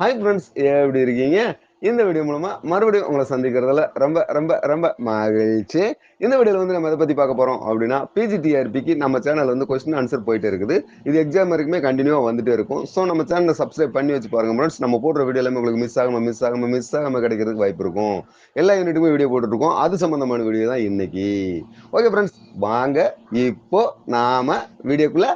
Hi friends எப்படி இருக்கீங்க? இந்த வீடியோ மூலமா மறுபடியும் உங்களை சந்திக்கிறதுல ரொம்ப ரொம்ப ரொம்ப மகிழ்ச்சி. இந்த வீடியோவில் வந்து நம்ம எதை பற்றி பார்க்க போகிறோம் அப்படின்னா பிஜிடிஆர்பிக்கு நம்ம சேனல் வந்து கொஸ்டின் ஆன்சர் போயிட்டு இருக்குது. இது எக்ஸாம் வரைக்குமே கண்டினியூவாக வந்துட்டே இருக்கும். ஸோ நம்ம சேனலை சப்ஸ்கிரைப் பண்ணி வச்சு பாருங்க ஃப்ரெண்ட்ஸ் நம்ம போடுற வீடியோ எல்லாமே உங்களுக்கு மிஸ் ஆகாமல் மிஸ் ஆகாமல் மிஸ் ஆகாமல் கிடைக்கிறதுக்கு வாய்ப்பு இருக்கும். எல்லா யூனிட்டுமே வீடியோ போட்டுருக்கோம் அது சம்மந்தமான வீடியோ தான் இன்னைக்கு. ஓகே ஃப்ரெண்ட்ஸ் வாங்க. இப்போ நாம வீடியோக்குள்ள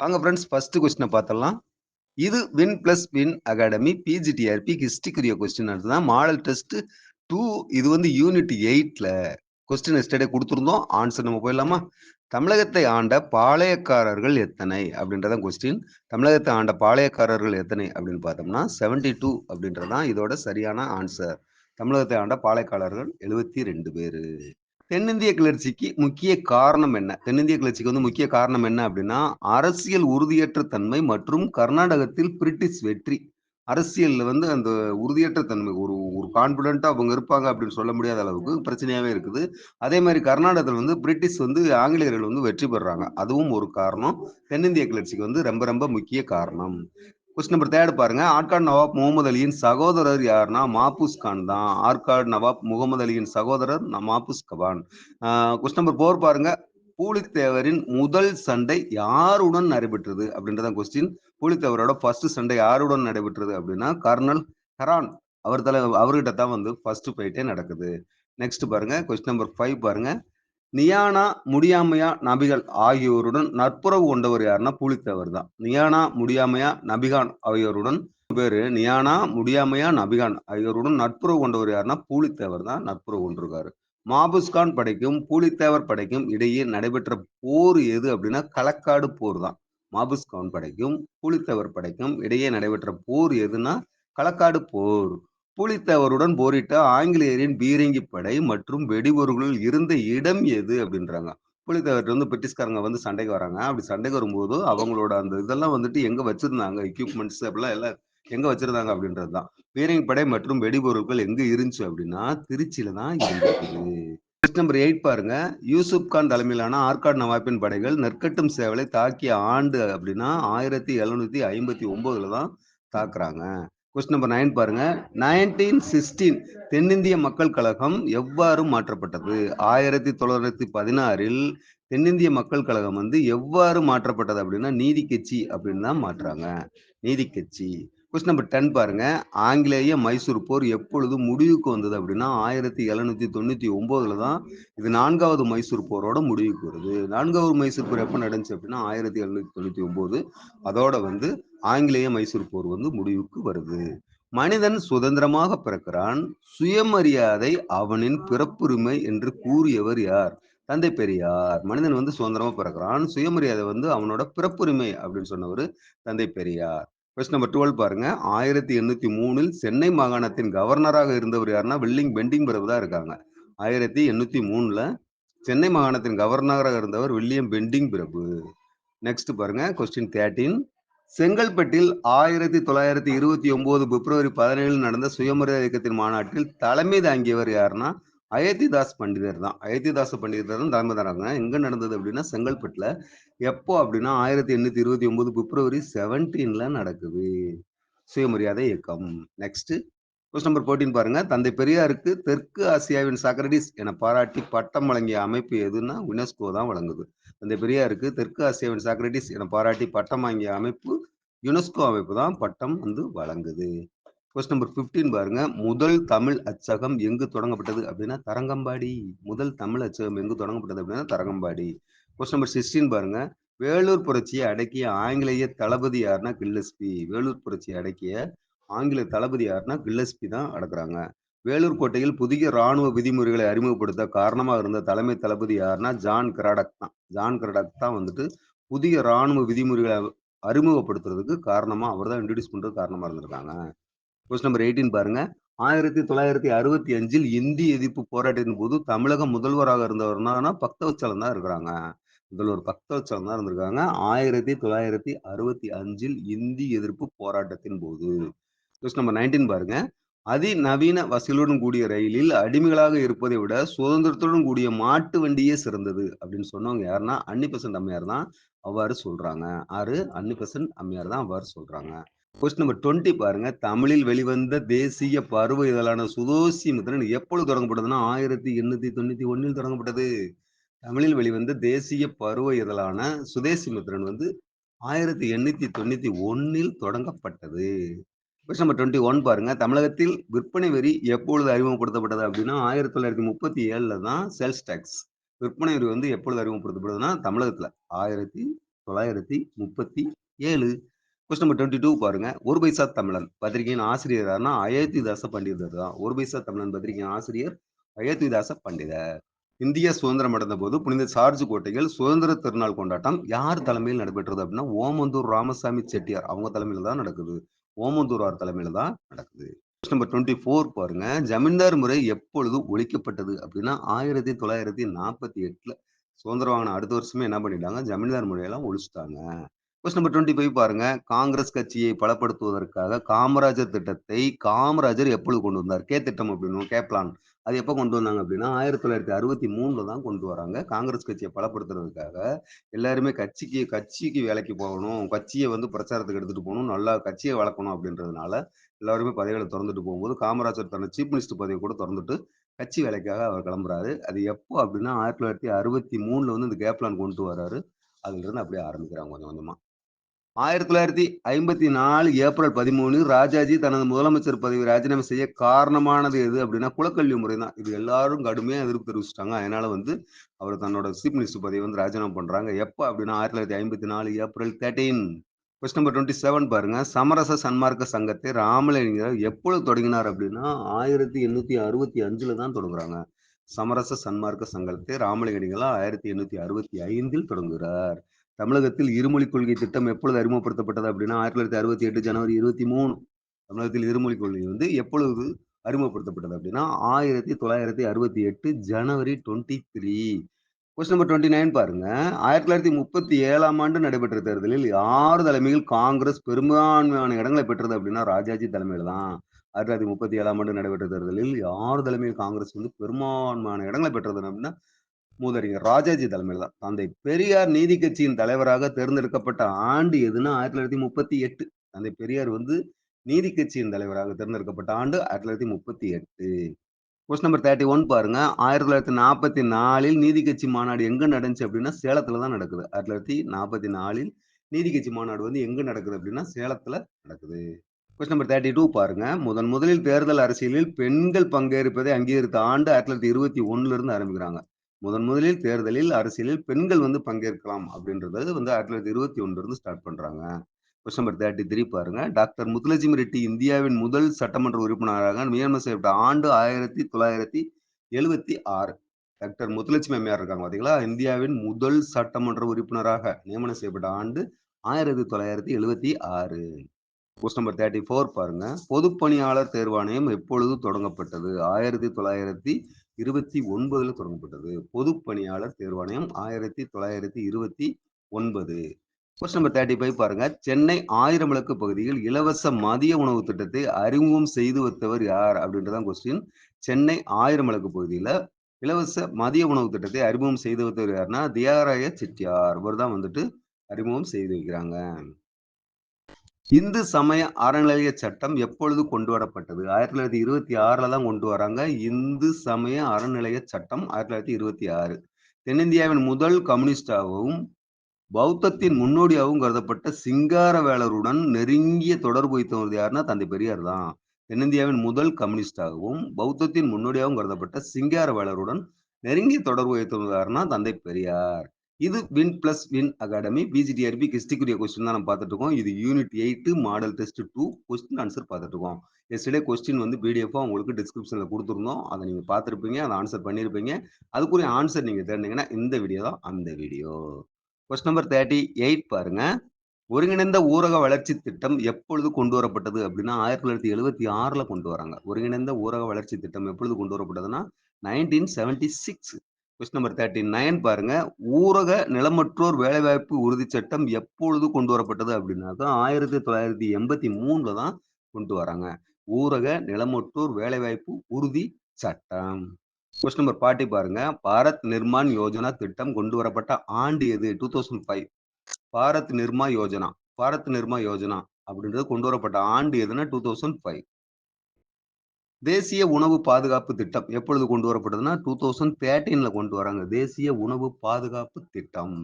வாங்க ஃப்ரெண்ட்ஸ் ஃபர்ஸ்ட் கொஸ்டினை பார்த்தலாம் இது Win Plus Win Academy PGTRB ஹிஸ்டிக்குரிய question தான் மாடல் டெஸ்ட் டூ இது வந்து யூனிட் எயிட்ல கொஸ்டின் எஸ்டே கொடுத்துருந்தோம். ஆன்சர் நம்ம போயிடலாமா? தமிழகத்தை ஆண்ட பாளையக்காரர்கள் எத்தனை? அப்படின்றதான் கொஸ்டின் தமிழகத்தை ஆண்ட பாளையக்காரர்கள் எத்தனை? அப்படின்னு பார்த்தோம்னா செவன்டி டூ அப்படின்றதான் இதோட சரியான ஆன்சர் தமிழகத்தை ஆண்ட பாளையக்காரர்கள் எழுபத்தி ரெண்டு பேர். தென்னிந்திய கிளர்ச்சிக்கு முக்கிய காரணம் என்ன? தென்னிந்திய கிளர்ச்சிக்கு வந்து முக்கிய காரணம் என்ன அப்படின்னா அரசியல் உறுதியற்ற தன்மை மற்றும் கர்நாடகத்தில் பிரிட்டிஷ் வெற்றி. அரசியல்ல வந்து அந்த உறுதியற்ற தன்மை ஒரு ஒரு கான்பிடண்டா அவங்க இருப்பாங்க அப்படின்னு சொல்ல முடியாத அளவுக்கு பிரச்சனையாவே இருக்குது. அதே மாதிரி கர்நாடகத்தில் வந்து பிரிட்டிஷ் வந்து ஆங்கிலேயர்கள் வந்து வெற்றி பெறாங்க. அதுவும் ஒரு காரணம். தென்னிந்திய கிளர்ச்சிக்கு வந்து ரொம்ப ரொம்ப முக்கிய காரணம். கொஸ்டின் நம்பர் தேர்ட் பாருங்க. ஆர்காட் நவாப் முகமது அலியின் சகோதரர் யாருன்னா மாபூஸ் கான் தான். ஆர்காட் நவாப் முகமது அலியின் சகோதரர் Mahfuz Khan. Question number four பாருங்க. பூலித்தேவரின் முதல் சண்டை யாருடன் நடைபெற்றது? அப்படின்றதான் கொஸ்டின் பூலித்தேவரோட ஃபர்ஸ்ட் சண்டை யாருடன் நடைபெற்றது அப்படின்னா கர்னல் ஹெரான். அவர் தலை அவர்கிட்ட தான் வந்து ஃபர்ஸ்ட் ஃபைட்டே நடக்குது. நெக்ஸ்ட் பாருங்க. கொஸ்டின் நம்பர் ஃபைவ் பாருங்க. நியானா முடியாமையா நபிகள் ஆகியோருடன் நட்புறவு கொண்டவர் யாருன்னா பூலித்தேவர் தான். நியானா முடியாமையா நபிகான் ஆகியோருடன் பேரு நியானா முடியாமையா நபிகான் ஆகியோருடன் நட்புறவு கொண்டவர் யாருன்னா பூலித்தேவர் தான் நட்புறவு கொண்டிருக்காரு. மாபுஸ்கான் படைக்கும் பூலித்தேவர் படைக்கும் இடையே நடைபெற்ற போர் எது அப்படின்னா களக்காடு போர் தான். மாபுஸ்கான் படைக்கும் பூலித்தேவர் படைக்கும் இடையே நடைபெற்ற போர் எதுன்னா களக்காடு போர். புலித்தவருடன் போரிட்ட ஆங்கிலேயரின் பீரங்கி படை மற்றும் வெடிபொருள்கள் இருந்த இடம் எது அப்படின்றாங்க. பூலித்தேவர் வந்து பிரிட்டிஷ்காரங்க வந்து சண்டைக்கு வராங்க. அப்படி சண்டைக்கு வரும்போது அவங்களோட அந்த இதெல்லாம் வந்துட்டு எங்க வச்சிருந்தாங்க? எக்யூப்மெண்ட்ஸ் அப்படிலாம் எல்லாம் எங்க வச்சிருந்தாங்க அப்படின்றது தான். பீரங்கி படை மற்றும் வெடிபொருட்கள் எங்க இருந்துச்சு அப்படின்னா திருச்சியில தான் இருந்தது. நம்பர் எயிட் பாருங்க. யூசுப் கான் தலைமையிலான ஆர்காட் நவாப்பின் படைகள் நெற்கட்டும் சேவலை தாக்கிய ஆண்டு அப்படின்னா ஆயிரத்தி எழுநூத்தி ஐம்பத்தி ஒன்பதுல தான் தாக்குறாங்க. கொஸ்டின் நம்பர் நைன் பாருங்க. நைன்டீன் சிக்ஸ்டீன் தென்னிந்திய மக்கள் கழகம் எவ்வாறு மாற்றப்பட்டது? ஆயிரத்தி தொள்ளாயிரத்தி பதினாறில் தென்னிந்திய மக்கள் கழகம் வந்து எவ்வாறு மாற்றப்பட்டது அப்படின்னா நீதி கட்சி அப்படின்னு தான் மாற்றுறாங்க. நீதி கட்சி. கொஸ்டின் நம்பர் டென் பாருங்க. ஆங்கிலேய மைசூர் போர் எப்பொழுது முடிவுக்கு வந்தது அப்படின்னா ஆயிரத்தி எழுநூத்தி தொண்ணூத்தி ஒன்பதுல தான் இது நான்காவது மைசூர் போரோட முடிவுக்கு வருது. நான்காவது மைசூர் போர் எப்போ நடந்துச்சு அப்படின்னா ஆயிரத்தி எழுநூத்தி தொண்ணூத்தி ஒன்பது. அதோட வந்து ஆங்கிலேய மைசூர் போர் வந்து முடிவுக்கு வருது. மனிதன் சுதந்திரமாக பிறக்கிறான். சுயமரியாதை அவனின் பிறப்புரிமை என்று கூறியவர் யார்? தந்தை பெரியார் மனிதன் வந்து சுதந்திரமா பிறக்கிறான். சுயமரியாதை வந்து அவனோட பிறப்புரிமை அப்படின்னு சொன்னவர் தந்தை பெரியார் கொஸ்டின் நம்பர் டுவெல் பாருங்க. ஆயிரத்தி எண்ணூத்தி மூணில் சென்னை மாகாணத்தின் கவர்னராக இருந்தவர் யாருன்னா வில்லிங் பெண்டிங் பிரபு தான் இருக்காங்க. ஆயிரத்தி எண்ணூத்தி மூணுல சென்னை மாகாணத்தின் கவர்னராக இருந்தவர் வில்லியம் பெண்டிங் பிரபு நெக்ஸ்ட் பாருங்க. கொஸ்டின் தேர்ட்டீன் செங்கல்பட்டில் ஆயிரத்தி தொள்ளாயிரத்தி இருபத்தி ஒன்பது பிப்ரவரி பதினேழில் நடந்த சுயமரியாதை இயக்கத்தின் மாநாட்டில் தலைமை தாங்கியவர் யாருன்னா அயோத்திதாஸ் பண்டிதர் தான். அயோத்திதாஸ் பண்டிதர் தான் தலைமை தராங்க எங்க நடந்தது அப்படின்னா செங்கல்பட்டில் எப்போ அப்படின்னா ஆயிரத்தி எண்ணூத்தி இருபத்தி ஒன்பது பிப்ரவரி செவன்டீன்ல நடக்குது. சுயமரியாதை இயக்கம். நெக்ஸ்ட் கொஸ்டின் நம்பர் ஃபோர்டீன் பாருங்க. தந்தை பெரியாருக்கு தெற்கு ஆசியாவின் சாக்ரடிஸ் என பாராட்டி பட்டம் வழங்கிய அமைப்பு எதுன்னா யுனெஸ்கோ தான் வழங்குது. தந்தை பெரியாருக்கு தெற்கு ஆசியாவின் சாக்ரடிஸ் என பாராட்டி பட்டம் வாங்கிய அமைப்பு யுனெஸ்கோ அமைப்பு தான் பட்டம் வந்து வழங்குது. கொஸ்டின் நம்பர் ஃபிஃப்டீன் பாருங்க. முதல் தமிழ் அச்சகம் எங்கு தொடங்கப்பட்டது அப்படின்னா தரங்கம்பாடி. முதல் தமிழ் அச்சகம் எங்கு தொடங்கப்பட்டது அப்படின்னா தரங்கம்பாடி. கொஸ்டின் நம்பர் சிக்ஸ்டீன் பாருங்க. வேலூர் புரட்சியை அடக்கிய ஆங்கிலேய தளபதி யாருன்னா கில்லஸ்பி வேலூர் புரட்சியை அடக்கிய ஆங்கில தளபதி யாருன்னா கில்லஸ்பி தான் அடக்குறாங்க. வேலூர் கோட்டையில் புதிய ராணுவ விதிமுறைகளை அறிமுகப்படுத்த காரணமாக இருந்த தலைமை தளபதி யாருன்னா ஜான் கிராடக் தான். ஜான் கிராடக் தான் வந்துட்டு புதிய ராணுவ விதிமுறைகளை அறிமுகப்படுத்துறதுக்கு காரணமாக அவர் தான் இன்ட்ரடியூஸ் பண்ணுறது காரணமாக இருந்திருக்காங்க. கொஸ்டின் நம்பர் எயிட்டீன் பாருங்க. ஆயிரத்தி தொள்ளாயிரத்தி அறுபத்தி அஞ்சில் இந்தி எதிர்ப்பு போராட்டத்தின் போது தமிழக முதல்வராக இருந்தவர்னா பக்தவச்சலம் தான் இருக்கிறாங்க. முதல்வர் பக்தவச்சலம் தான் இருந்திருக்காங்க. ஆயிரத்தி தொள்ளாயிரத்தி அறுபத்தி அஞ்சில் இந்தி எதிர்ப்பு போராட்டத்தின் போது கொஸ்டின் நம்பர் நைன்டீன் பாருங்க. அதிநவீன வசதிகளுடன் கூடிய ரயிலில் அடிமைகளாக இருப்பதை விட சுதந்திரத்துடன் கூடிய மாட்டு வண்டியே சிறந்தது அப்படின்னு சொன்னவங்க யாருன்னா அன்னி பெசன்ட் அம்மையார் தான் அவ்வாறு சொல்றாங்க. ஆறு அன்னி பெசன்ட் அம்மையார் தான் அவ்வாறு சொல்றாங்க. கொஸ்டின் நம்பர் டுவெண்ட்டி பாருங்க. தமிழில் வெளிவந்த தேசிய பருவ இதழான சுதோசி முத்திரன் எப்பொழுது தொடங்கப்பட்டதுன்னா ஆயிரத்தி எண்ணூத்தி தொண்ணூத்தி ஒன்னில் தொடங்கப்பட்டது. தமிழில் வெளிவந்த தேசிய பருவ இதழான சுதேசி முத்திரன் வந்து ஆயிரத்தி எண்ணூத்தி தொண்ணூத்தி ஒன்னில் தொடங்கப்பட்டது. கொஸ்டின் நம்பர் டுவெண்ட்டி ஒன் பாருங்க. தமிழகத்தில் விற்பனை வரி எப்பொழுது அறிமுகப்படுத்தப்பட்டது அப்படின்னா ஆயிரத்தி தொள்ளாயிரத்தி முப்பத்தி ஏழுல தான் சேல்ஸ் டேக்ஸ் விற்பனை வரி வந்து எப்பொழுது அறிமுகப்படுத்தப்படுதுன்னா தமிழகத்தில். ஆயிரத்தி தொள்ளாயிரத்தி முப்பத்தி ஏழு. கொஸ்டின் நம்பர் டுவெண்ட்டி டூ பாருங்க. ஒரு பைசா தமிழன் பத்திரிகையின் ஆசிரியர் யாருன்னா அயோத்திதாச பண்டிதர் தான். ஒரு பைசா தமிழன் பத்திரிகையின் ஆசிரியர் அயோத்திதாச பண்டிதர். இந்திய சுதந்திரம் அடைந்த போது புனித சார்ஜ் கோட்டையில் சுதந்திர திருநாள் கொண்டாட்டம் யார் தலைமையில் நடைபெற்றது அப்படின்னா ஓமந்தூர் ராமசாமி செட்டியார். அவங்க தலைமையில் தான் நடக்குது. ஓமந்தூரார் தலைமையில தான் நடக்குது. நம்பர் டுவெண்ட்டி ஃபோர் பாருங்க. ஜமீன்தார் முறை எப்பொழுது ஒழிக்கப்பட்டது அப்படின்னா ஆயிரத்தி தொள்ளாயிரத்தி நாற்பத்தி எட்டுல சுதந்திரம் வாங்கின அடுத்த வருஷமே என்ன பண்ணிட்டாங்க? ஜமீன்தார் முறையெல்லாம் ஒழிச்சிட்டாங்க. கொஸ்டின் நம்பர் டுவெண்ட்டி ஃபைவ் பாருங்க. காங்கிரஸ் கட்சியை பலப்படுத்துவதற்காக காமராஜர் திட்டத்தை காமராஜர் எப்பொழுது கொண்டு வந்தார்? கே திட்டம் அப்படின்னு கே பிளான் அது எப்போ கொண்டு வந்தாங்க அப்படின்னா ஆயிரத்தி தொள்ளாயிரத்தி அறுபத்தி மூணுல தான் கொண்டு வராங்க. காங்கிரஸ் கட்சியை பலப்படுத்துறதுக்காக எல்லாருமே கட்சிக்கு கட்சிக்கு வேலைக்கு போகணும் கட்சியை வந்து பிரச்சாரத்துக்கு எடுத்துகிட்டு போகணும் நல்லா கட்சியை வளர்க்கணும் அப்படின்றதுனால எல்லாருமே பதவிகளை திறந்துட்டு போகும்போது காமராஜர் தன்னை சீஃப் மினிஸ்டர் பதவியை கூட திறந்துட்டு கட்சி வேலைக்காக அவர் கிளம்புறாரு. அது எப்போ அப்படின்னா ஆயிரத்தி தொள்ளாயிரத்தி அறுபத்தி மூணுல வந்து இந்த கேப்லான் கொண்டு வர்றாரு அதுலேருந்து அப்படியே ஆரம்பிக்கிறாங்க கொஞ்சம் கொஞ்சமாக ஆயிரத்தி தொள்ளாயிரத்தி ஐம்பத்தி நாலு ஏப்ரல் பதிமூணு ராஜாஜி தனது முதலமைச்சர் பதவி ராஜினாமா செய்ய காரணமானது எது அப்படின்னா குலக்கல்வி முறை தான் இது எல்லாரும் கடுமையாக எதிர்ப்பு தெரிவிச்சிட்டாங்க. அதனால வந்து அவர் தன்னோட சீஃப் மினிஸ்டர் பதவி வந்து ராஜினாமா பண்றாங்க. எப்போ அப்படின்னா ஆயிரத்தி தொள்ளாயிரத்தி ஐம்பத்தி நாலு April thirteen question number twenty seven பாருங்க. சமரச சன்மார்க்க சங்கத்தை ராமலிங்கர் எப்பொழுது தொடங்கினார் அப்படின்னா ஆயிரத்தி எண்ணூத்தி அறுபத்தி அஞ்சுல தான் தொடங்குறாங்க. சமரச சன்மார்க்க சங்கத்தை ராமலிங்கடிகளா ஆயிரத்தி எண்ணூத்தி அறுபத்தி ஐந்தில் தொடங்குகிறார் தமிழகத்தில் இருமொழி கொள்கை திட்டம் எப்பொழுது அறிமுகப்படுத்தப்பட்டது அப்படின்னா ஆயிரத்தி தொள்ளாயிரத்தி அறுபத்தி எட்டு ஜனவரி இருபத்தி மூணு தமிழகத்தில் இருமொழி கொள்கை வந்து எப்பொழுது அறிமுகப்படுத்தப்பட்டது அப்படின்னா ஆயிரத்தி தொள்ளாயிரத்தி அறுபத்தி எட்டு ஜனவரி twenty three question number twenty nine பாருங்க. ஆயிரத்தி தொள்ளாயிரத்தி முப்பத்தி ஏழாம் ஆண்டு நடைபெற்ற தேர்தலில் யார் தலைமையில் காங்கிரஸ் பெரும்பான்மையான இடங்களை பெற்றது அப்படின்னா ராஜாஜி தலைமையில் தான் ஆயிரத்தி தொள்ளாயிரத்தி முப்பத்தி ஏழாம் ஆண்டு நடைபெற்ற தேர்தலில் யார் தலைமையில் காங்கிரஸ் வந்து பெரும்பான்மையான இடங்களை பெற்றது அப்படின்னா மூதறிஞர் ராஜாஜி தலைமையில் தான். தந்தை பெரியார் நீதி கட்சியின் தலைவராக தேர்ந்தெடுக்கப்பட்ட ஆண்டு எதுனா ஆயிரத்தி தொள்ளாயிரத்தி முப்பத்தி எட்டு. தந்தை பெரியார் வந்து நீதி கட்சியின் தலைவராக தேர்ந்தெடுக்கப்பட்ட ஆண்டு ஆயிரத்தி தொள்ளாயிரத்தி முப்பத்தி எட்டு. கொஸ்டின் நம்பர் தேர்ட்டி ஒன் பாருங்க. ஆயிரத்தி தொள்ளாயிரத்தி நாற்பத்தி நாலில் நீதி கட்சி மாநாடு எங்க நடந்துச்சு அப்படின்னா சேலத்துல தான் நடக்குது. ஆயிரத்தி தொள்ளாயிரத்தி நாற்பத்தி நாலில் நீதி கட்சி மாநாடு வந்து எங்க நடக்குது அப்படின்னா சேலத்துல நடக்குது. கொஸ்டின் நம்பர் தேர்ட்டி டூ பாருங்க. முதன் முதலில் தேர்தல் அரசியலில் பெண்கள் பங்கேற்பதை அங்கீகரித்த ஆண்டு ஆயிரத்தி தொள்ளாயிரத்தி இருபத்தி ஒன்னுல இருந்து ஆரம்பிக்கிறாங்க. முதன் முதலில் தேர்தலில் அரசியலில் பெண்கள் வந்து பங்கேற்கலாம் அப்படின்றது வந்து ஆயிரத்தி தொள்ளாயிரத்தி இருபத்தி ஒண்ணுல இருந்து ஸ்டார்ட் பண்றாங்க. கொஸ்டின் நம்பர் தேர்ட்டி த்ரீ பாருங்க. டாக்டர் முத்துலட்சுமி ரெட்டி இந்தியாவின் முதல் சட்டமன்ற உறுப்பினராக நியமனம் செய்யப்பட்ட ஆண்டு ஆயிரத்தி தொள்ளாயிரத்தி எழுபத்தி ஆறு. டாக்டர் முத்துலட்சுமி அம்மையார் இருக்காங்க பாத்தீங்களா? இந்தியாவின் முதல் சட்டமன்ற உறுப்பினராக நியமனம் செய்யப்பட்ட ஆண்டு ஆயிரத்தி தொள்ளாயிரத்தி எழுபத்தி ஆறு. கொஸ்டின் நம்பர் தேர்ட்டி ஃபோர் பாருங்க. பொதுப்பணியாளர் தேர்வாணையம் எப்பொழுது தொடங்கப்பட்டது? ஆயிரத்தி தொள்ளாயிரத்தி இருபத்தி ஒன்பதுல தொடங்கப்பட்டது. பொதுப்பணியாளர் தேர்வாணையம் ஆயிரத்தி தொள்ளாயிரத்தி இருபத்தி ஒன்பது. கொஸ்டின் நம்பர் தேர்ட்டி ஃபைவ் பாருங்க. சென்னை ஆயிரம் விளக்கு பகுதியில் இலவச மதிய உணவு திட்டத்தை அறிமுகம் செய்து வைத்தவர் யார்? அப்படின்றதான் கொஸ்டின் சென்னை ஆயிரம் விளக்கு பகுதியில இலவச மதிய உணவு திட்டத்தை அறிமுகம் செய்து வைத்தவர் யாருன்னா தியாராய செட்டியார். இவர் தான் வந்துட்டு அறிமுகம் செய்து வைக்கிறாங்க. இந்து சமய அறநிலைய சட்டம் எப்பொழுது கொண்டு வரப்பட்டது ஆயிரத்தி தொள்ளாயிரத்தி இருபத்தி ஆறுல தான் கொண்டு வராங்க. இந்து சமய அறநிலைய சட்டம் ஆயிரத்தி தொள்ளாயிரத்தி இருபத்தி ஆறு. தென்னிந்தியாவின் முதல் கம்யூனிஸ்டாகவும் பௌத்தத்தின் முன்னோடியாகவும் கருதப்பட்ட சிங்காரவேலருடன் நெருங்கிய தொடர்பு வைத்தவர் யாருன்னா தந்தை பெரியார் தான். தென்னிந்தியாவின் முதல் கம்யூனிஸ்டாகவும் பௌத்தத்தின் முன்னோடியாகவும் கருதப்பட்ட சிங்காரவேலருடன் நெருங்கிய தொடர்பு வைத்தவர் யாருன்னா தந்தை பெரியார். இது Win Plus Win Academy PGTRB கிஸ்டிக்குரிய question தான் நம்ம பார்த்துட்டு இருக்கோம் இது unit eight model test two question answer பார்த்துட்டு இருக்கோம் எஸ்டே கொஸ்டின் வந்து பிடிஎஃபாக உங்களுக்கு டிஸ்கிரிப்ஷனில் கொடுத்துருந்தோம். அதை நீங்கள் பார்த்துருப்பீங்க அதை ஆன்சர் பண்ணியிருப்பீங்க. அதுக்குரிய ஆன்சர் நீங்கள் தெரிஞ்சீங்கன்னா இந்த வீடியோ தான் அந்த video question number thirty eight பாருங்க. ஒருங்கிணைந்த ஊரக வளர்ச்சி திட்டம் எப்பொழுது கொண்டு வரப்பட்டது அப்படின்னா ஆயிரத்தி தொள்ளாயிரத்தி எழுபத்தி ஆறில் கொண்டு வராங்க. ஒருங்கிணைந்த ஊரக வளர்ச்சி திட்டம் எப்பொழுது கொண்டு வரப்பட்டதுன்னா nineteen seventy six question number thirty nine பாருங்க. ஊரக நிலமற்றோர் வேலைவாய்ப்பு உறுதி சட்டம் எப்பொழுது கொண்டு வரப்பட்டது அப்படின்னாக்கா ஆயிரத்தி தொள்ளாயிரத்தி எண்பத்தி மூணுல தான் கொண்டு வராங்க. ஊரக நிலமற்றோர் வேலைவாய்ப்பு உறுதி சட்டம். கொஸ்டின் நம்பர் பார்ட்டி பாருங்க. பாரத் நிர்மாண் யோஜனா திட்டம் கொண்டு வரப்பட்ட ஆண்டு எது? Two thousand five Bharat Nirma Yojana. Bharat Nirma Yojana அப்படின்றது கொண்டு வரப்பட்ட ஆண்டு எதுன்னா டூ தௌசண்ட் ஃபைவ் தேசிய உணவு பாதுகாப்பு திட்டம் எப்பொழுது கொண்டு வரப்பட்டதுன்னா டூ தௌசண்ட் தேர்ட்டீன்ல கொண்டு வராங்க. தேசிய உணவு பாதுகாப்பு திட்டம்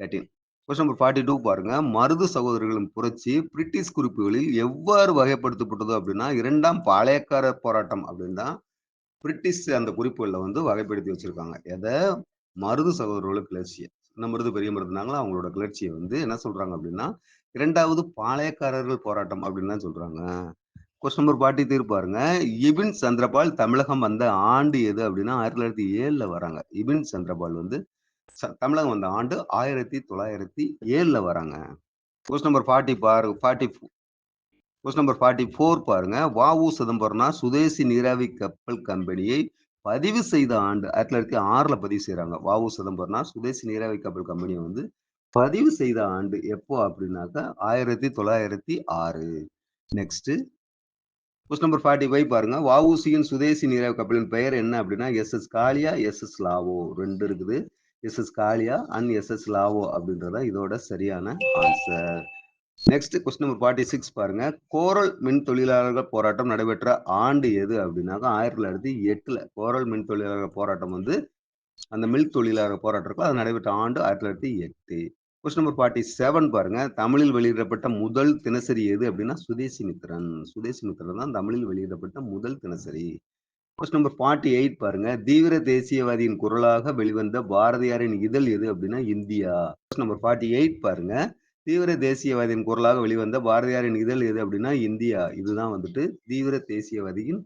thirteen question number forty two பாருங்க. மருது சகோதரர்களின் புரட்சி பிரிட்டிஷ் குறிப்புகளில் எவ்வாறு வகைப்படுத்தப்பட்டது அப்படின்னா இரண்டாம் பாளையக்காரர் போராட்டம் அப்படின்னு தான் பிரிட்டிஷ் அந்த குறிப்புகளில் வந்து வகைப்படுத்தி வச்சிருக்காங்க. எதை? மருது சகோதரர்களோட கிளர்ச்சியை. சின்ன மருது பெரிய மருதுனாங்களா அவங்களோட கிளர்ச்சியை வந்து என்ன சொல்றாங்க அப்படின்னா இரண்டாவது பாளையக்காரர்கள் போராட்டம் அப்படின்னு தான் சொல்றாங்க. கொஸ்டின் நம்பர் ஃபார்ட்டி தீர்ப்பாருங்க இபின் சந்திரபால் தமிழகம் வந்த ஆண்டு எது அப்படின்னா ஆயிரத்தி தொள்ளாயிரத்தி ஏழுல வராங்க. இபின் சந்திரபால் வந்து தமிழகம் வந்த ஆண்டு ஆயிரத்தி தொள்ளாயிரத்தி ஏழுல வராங்க. கொஸ்டின் நம்பர் ஃபார்ட்டி பாரு forty question number forty four பாருங்க. வாவு சிதம்பரம்னா சுதேசி நீராவி கப்பல் கம்பெனியை பதிவு செய்த ஆண்டு ஆயிரத்தி தொள்ளாயிரத்தி ஆறுல பதிவு செய்யறாங்க வாவு சிதம்பரம்னா சுதேசி நீராவி கப்பல் கம்பெனியை வந்து பதிவு செய்த ஆண்டு எப்போ அப்படின்னாக்கா ஆயிரத்தி தொள்ளாயிரத்தி ஆறு. Next question number forty five பாருங்க. வவுசியின் சுதேசி நீராவி கப்பலின் பெயர் என்ன அப்படின்னா S S Gallia S S Lawoe. ரெண்டு இருக்குது. S S Gallia and S S Lawoe அப்படின்றத இதோட சரியான answer next question number forty six பாருங்க. கோரல் மின் தொழிலாளர்கள் போராட்டம் நடைபெற்ற ஆண்டு எது அப்படின்னாக்கா ஆயிரத்தி தொள்ளாயிரத்தி எட்டுல கோரல் மின் தொழிலாளர்கள் போராட்டம் வந்து அந்த மில் தொழிலாளர் போராட்டம் அது நடைபெற்ற ஆண்டு ஆயிரத்தி தொள்ளாயிரத்தி எட்டு. கொஸ்டின் நம்பர் ஃபார்ட்டி செவன் பாருங்க. தமிழில் வெளியிடப்பட்ட முதல் தினசரி எது அப்படின்னா சுதேசி மித்திரன் சுதேசி மித்திரன் தான் தமிழில் வெளியிடப்பட்ட முதல் தினசரி. கொஸ்டின் நம்பர் ஃபார்ட்டி எயிட் பாருங்க. தீவிர தேசியவாதியின் குரலாக வெளிவந்த பாரதியாரின் இதழ் எது அப்படின்னா India. Question number forty eight பாருங்க. தீவிர தேசியவாதியின் குரலாக வெளிவந்த பாரதியாரின் இதழ் எது அப்படின்னா இந்தியா. இதுதான் வந்துட்டு தீவிர தேசியவாதியின்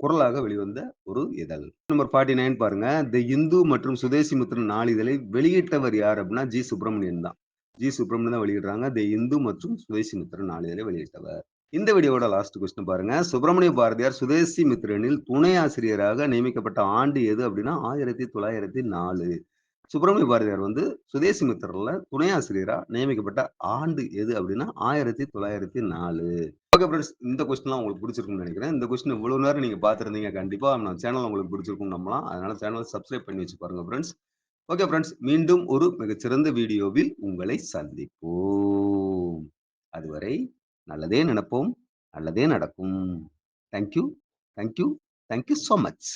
குரலாக வெளிவந்த ஒரு இதழ். நம்பர் ஃபார்ட்டி நைன் பாருங்க. தி இந்து மற்றும் சுதேசி மித்ரன் நாளிதழை வெளியிட்டவர் யார் அப்படின்னா ஜி சுப்பிரமணியன் தான். ஜி. சுப்பிரமணியம் தான் வெளியிடுறாங்க. தி இந்து மற்றும் சுதேசி மித்திரன் நாளிதழை வெளியிட்டவர். இந்த வீடியோட லாஸ்ட் கொஸ்டின் பாருங்க. சுப்பிரமணிய பாரதியார் சுதேசி மித்திரனில் துணை ஆசிரியராக நியமிக்கப்பட்ட ஆண்டு எது அப்படின்னா ஆயிரத்தி தொள்ளாயிரத்தி நாலு. சுப்பிரமணிய பாரதியார் வந்து சுதேசி மித்திரன்ல துணை ஆசிரியரா நியமிக்கப்பட்ட ஆண்டு எது அப்படின்னா ஆயிரத்தி தொள்ளாயிரத்தி நாலு. ஓகே ஃப்ரெண்ட்ஸ் இந்த கொஸ்டின்லாம் உங்களுக்கு பிடிச்சிருக்கும்னு நினைக்கிறேன். இந்த கொஸ்டின் இவ்வளவு நேரம் நீங்க பார்த்துருந்தீங்க கண்டிப்பா. நம்ம சேனல் உங்களுக்கு பிடிச்சிருக்கும் நம்மளாம் அதனால சேனல் சப்ஸ்கிரைப் பண்ணி வச்சு பாருங்க ஃப்ரெண்ட்ஸ் ஓகே ஃப்ரெண்ட்ஸ் மீண்டும் ஒரு மிகச்சிறந்த வீடியோவில் உங்களை சந்திப்போம். அதுவரை நல்லதே நினைப்போம் நல்லதே நடக்கும். Thank you thank you thank you so much